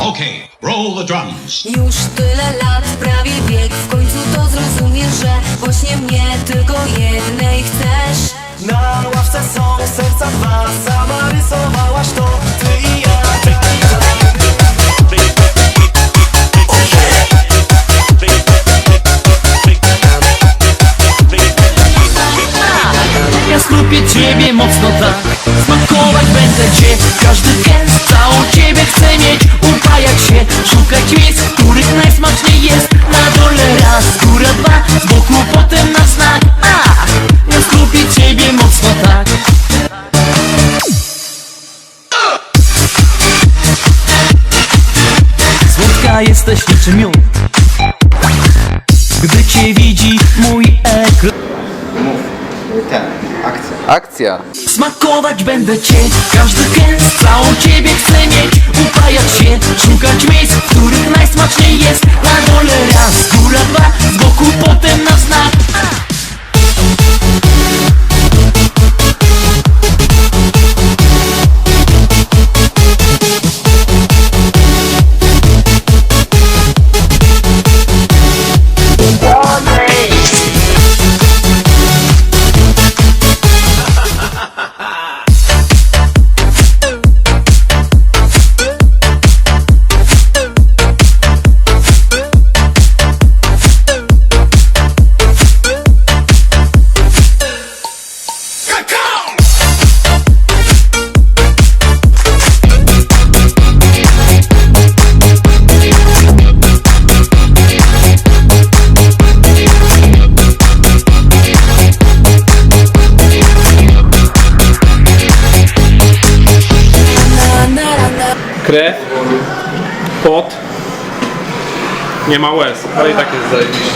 Okay, roll the drums. Już tyle lat, prawie wiek W końcu to zrozumiesz, że właśnie mnie tylko jednej chcesz. Na ławce są serca dwa Sama rysowałaś to, ty i ja. Ja skupię ciebie mocno tak. Smakować będę cię. Każdy gęst Jesteś niczym miód Gdy cię widzi mój ekran. Ten, akcja. Akcja. Smakować będę cię. Każdy gęst całą ciebie chce mieć. Upajać się, szukać miejsc W których najsmaczniej jest krew, pot, nie ma łez, ale i tak jest zajebiście.